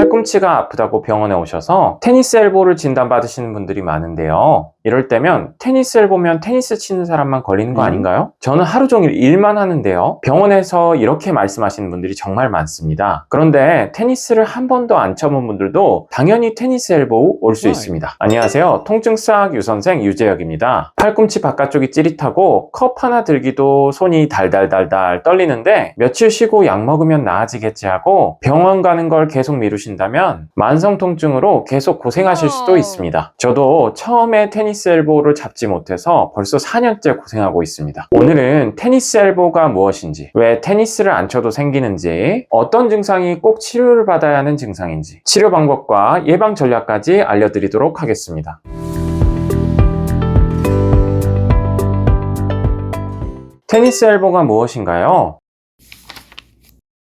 팔꿈치가 아프다고 병원에 오셔서 테니스 엘보를 진단받으시는 분들이 많은데요. 이럴 때면 테니스 엘보면 테니스 치는 사람만 걸리는 거 음. 아닌가요? 저는 하루 종일 일만 하는데요. 병원에서 이렇게 말씀하시는 분들이 정말 많습니다. 그런데 테니스를 한 번도 안 쳐본 분들도 당연히 테니스 엘보 올 수. 있습니다. 안녕하세요. 통증 수학 유선생 유재혁입니다. 팔꿈치 바깥쪽이 찌릿하고 컵 하나 들기도 손이 달달달달 떨리는데 며칠 쉬고 약 먹으면 나아지겠지 하고 병원 가는 걸 계속 미루신다면 만성 통증으로 계속 고생하실 수도 어. 있습니다. 저도 처음에 테니스 엘보를 잡지 못해서 벌써 4년째 고생하고 있습니다. 오늘은 테니스 엘보가 무엇인지, 왜 테니스를 안 쳐도 생기는지, 어떤 증상이 꼭 치료를 받아야 하는 증상인지, 치료 방법과 예방 전략까지 알려드리도록 하겠습니다. 테니스 엘보가 무엇인가요?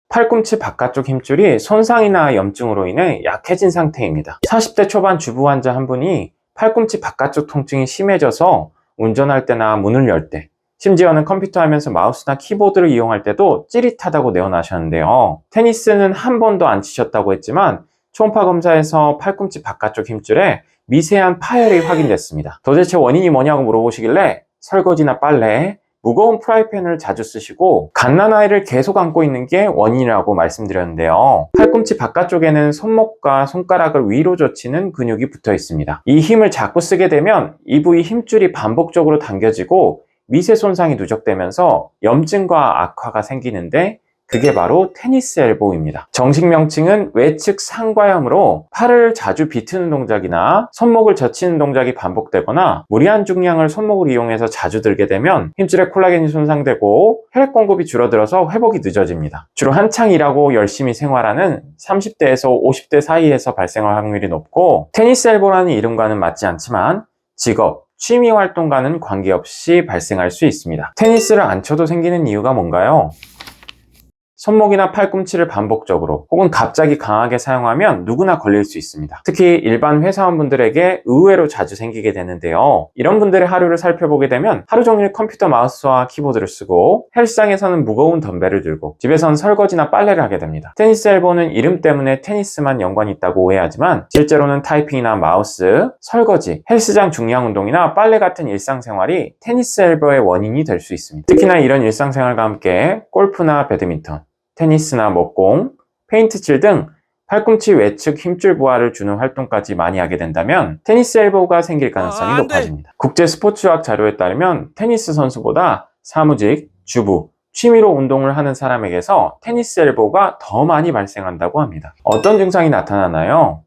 팔꿈치 바깥쪽 힘줄이 손상이나 염증으로 인해 약해진 상태입니다. 40대 초반 주부 환자 한 분이 팔꿈치 바깥쪽 통증이 심해져서 운전할 때나 문을 열 때, 심지어는 컴퓨터 하면서 마우스나 키보드를 이용할 때도 찌릿하다고 내어나셨는데요. 테니스는 한 번도 안 치셨다고 했지만 초음파 검사에서 팔꿈치 바깥쪽 힘줄에 미세한 파열이 확인됐습니다. 도대체 원인이 뭐냐고 물어보시길래 설거지나 빨래, 무거운 프라이팬을 자주 쓰시고 갓난아이를 계속 안고 있는 게 원인이라고 말씀드렸는데요. 팔꿈치 바깥쪽에는 손목과 손가락을 위로 젖히는 근육이 붙어 있습니다. 이 힘을 자꾸 쓰게 되면 이 부위 힘줄이 반복적으로 당겨지고 미세 손상이 누적되면서 염증과 악화가 생기는데 그게 바로 테니스 엘보입니다. 정식 명칭은 외측 상과염으로 팔을 자주 비트는 동작이나 손목을 젖히는 동작이 반복되거나 무리한 중량을 손목을 이용해서 자주 들게 되면 힘줄의 콜라겐이 손상되고 혈액 공급이 줄어들어서 회복이 늦어집니다. 주로 한창 일하고 열심히 생활하는 30대에서 50대 사이에서 발생할 확률이 높고 테니스 엘보라는 이름과는 맞지 않지만 직업, 취미 활동과는 관계없이 발생할 수 있습니다. 테니스를 안 쳐도 생기는 이유가 뭔가요? 손목이나 팔꿈치를 반복적으로 혹은 갑자기 강하게 사용하면 누구나 걸릴 수 있습니다. 특히 일반 회사원분들에게 의외로 자주 생기게 되는데요. 이런 분들의 하루를 살펴보게 되면 하루 종일 컴퓨터 마우스와 키보드를 쓰고 헬스장에서는 무거운 덤벨을 들고 집에선 설거지나 빨래를 하게 됩니다. 테니스 엘보는 이름 때문에 테니스만 연관이 있다고 오해하지만 실제로는 타이핑이나 마우스, 설거지, 헬스장 중량 운동이나 빨래 같은 일상생활이 테니스 엘보의 원인이 될 수 있습니다. 특히나 이런 일상생활과 함께 골프나 배드민턴, 테니스나 목공, 페인트 칠 등 팔꿈치 외측 힘줄 부하를 주는 활동까지 많이 하게 된다면 테니스 엘보가 생길 가능성이 아. 높아집니다. 국제 스포츠학 자료에 따르면 테니스 선수보다 사무직, 주부, 취미로 운동을 하는 사람에게서 테니스 엘보가 더 많이 발생한다고 합니다. 어떤 증상이 나타나나요?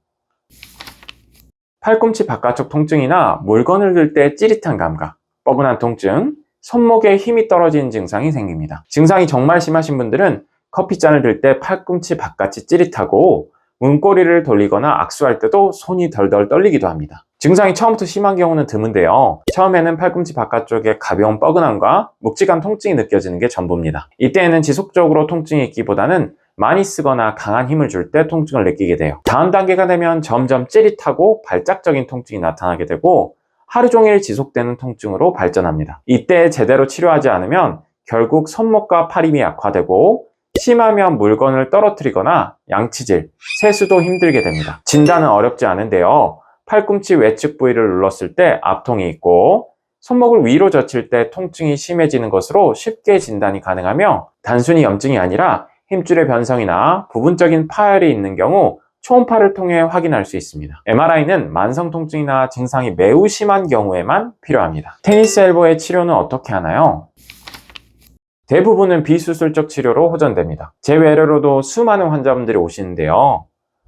팔꿈치 바깥쪽 통증이나 물건을 들 때 찌릿한 감각, 뻐근한 통증, 손목에 힘이 떨어지는 증상이 생깁니다. 증상이 정말 심하신 분들은 커피잔을 들 때 팔꿈치 바깥이 찌릿하고 문고리를 돌리거나 악수할 때도 손이 덜덜 떨리기도 합니다. 증상이 처음부터 심한 경우는 드문데요. 처음에는 팔꿈치 바깥쪽에 가벼운 뻐근함과 묵직한 통증이 느껴지는 게 전부입니다. 이때에는 지속적으로 통증이 있기보다는 많이 쓰거나 강한 힘을 줄 때 통증을 느끼게 돼요. 다음 단계가 되면 점점 찌릿하고 발작적인 통증이 나타나게 되고 하루 종일 지속되는 통증으로 발전합니다. 이때 제대로 치료하지 않으면 결국 손목과 팔힘이 악화되고 심하면 물건을 떨어뜨리거나 양치질, 세수도 힘들게 됩니다. 진단은 어렵지 않은데요. 팔꿈치 외측 부위를 눌렀을 때 압통이 있고 손목을 위로 젖힐 때 통증이 심해지는 것으로 쉽게 진단이 가능하며 단순히 염증이 아니라 힘줄의 변성이나 부분적인 파열이 있는 경우 초음파를 통해 확인할 수 있습니다. MRI는 만성 통증이나 증상이 매우 심한 경우에만 필요합니다. 테니스 엘보의 치료는 어떻게 하나요? 대부분은 비수술적 치료로 호전됩니다. 제외로도 수많은 환자분들이 오시는데요.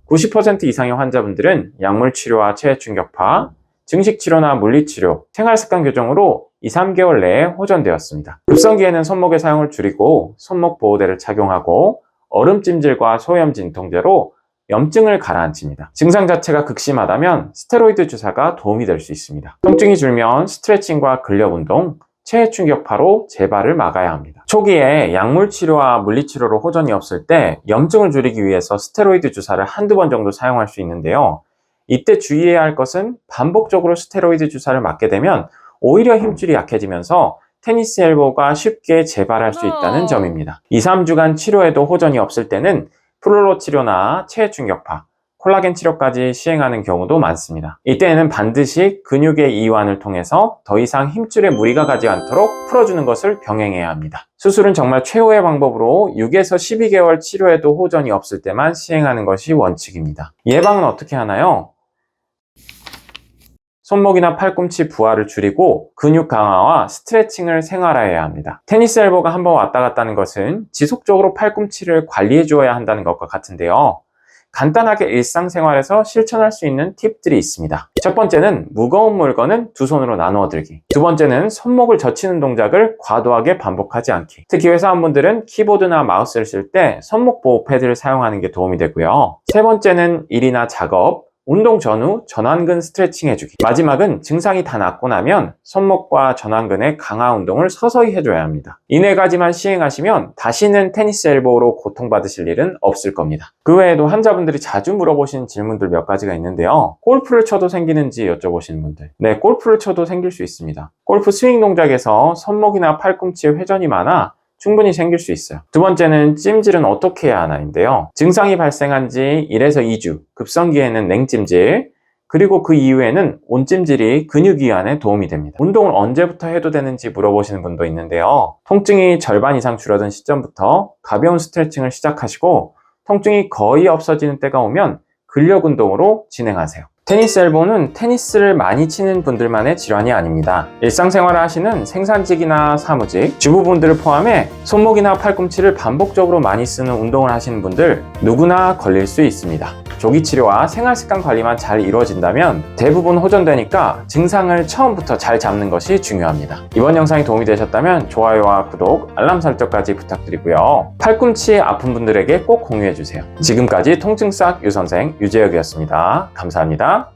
90% 이상의 환자분들은 약물 치료와 체해 충격파, 증식 치료나 물리 치료, 생활 습관 교정으로 2, 3개월 내에 호전되었습니다. 급성기에는 손목의 사용을 줄이고 손목 보호대를 착용하고 얼음찜질과 소염 진통제로 염증을 가라앉힙니다. 증상 자체가 극심하다면 스테로이드 주사가 도움이 될 수 있습니다. 통증이 줄면 스트레칭과 근력 운동, 체해 충격파로 재발을 막아야 합니다. 초기에 약물 치료와 물리 치료로 호전이 없을 때 염증을 줄이기 위해서 스테로이드 주사를 한두 번 정도 사용할 수 있는데요. 이때 주의해야 할 것은 반복적으로 스테로이드 주사를 맞게 되면 오히려 힘줄이 약해지면서 테니스 엘보가 쉽게 재발할 수 있다는 어. 점입니다. 2, 3주간 치료에도 호전이 없을 때는 플로로 치료나 체해 충격파, 콜라겐 치료까지 시행하는 경우도 많습니다. 이때에는 반드시 근육의 이완을 통해서 더 이상 힘줄에 무리가 가지 않도록 풀어주는 것을 병행해야 합니다. 수술은 정말 최후의 방법으로 6에서 12개월 치료에도 호전이 없을 때만 시행하는 것이 원칙입니다. 예방은 어떻게 하나요? 손목이나 팔꿈치 부하를 줄이고 근육 강화와 스트레칭을 생활화해야 합니다. 테니스 엘보가 한번 왔다 갔다는 것은 지속적으로 팔꿈치를 관리해 주어야 한다는 것과 같은데요. 간단하게 일상생활에서 실천할 수 있는 팁들이 있습니다. 첫 번째는 무거운 물건은 두 손으로 나누어 들기. 두 번째는 손목을 젖히는 동작을 과도하게 반복하지 않기. 특히 회사원분들은 키보드나 마우스를 쓸 때 손목 보호 패드를 사용하는 게 도움이 되고요. 세 번째는 일이나 작업, 운동 전후 전완근 스트레칭 해주기. 마지막은 증상이 다 낫고 나면 손목과 전완근의 강화 운동을 서서히 해줘야 합니다. 이 네 가지만 시행하시면 다시는 테니스 엘보로 고통받으실 일은 없을 겁니다. 그 외에도 환자분들이 자주 물어보시는 질문들 몇 가지가 있는데요. 골프를 쳐도 생기는지 여쭤보시는 분들. 네, 골프를 쳐도 생길 수 있습니다. 골프 스윙 동작에서 손목이나 팔꿈치에 회전이 많아 충분히 생길 수 있어요. 두 번째는 찜질은 어떻게 해야 하나인데요. 증상이 발생한 지 1에서 2주, 급성기에는 냉찜질, 그리고 그 이후에는 온찜질이 근육 이완에 도움이 됩니다. 운동을 언제부터 해도 되는지 물어보시는 분도 있는데요. 통증이 절반 이상 줄어든 시점부터 가벼운 스트레칭을 시작하시고 통증이 거의 없어지는 때가 오면 근력 운동으로 진행하세요. 테니스 엘보는 테니스를 많이 치는 분들만의 질환이 아닙니다. 일상생활을 하시는 생산직이나 사무직, 주부분들을 포함해 손목이나 팔꿈치를 반복적으로 많이 쓰는 운동을 하시는 분들 누구나 걸릴 수 있습니다. 조기 치료와 생활 습관 관리만 잘 이루어진다면 대부분 호전되니까 증상을 처음부터 잘 잡는 것이 중요합니다. 이번 영상이 도움이 되셨다면 좋아요와 구독, 알람 설정까지 부탁드리고요. 팔꿈치 아픈 분들에게 꼭 공유해 주세요. 지금까지 통증 싹 유선생 유재혁이었습니다. 감사합니다.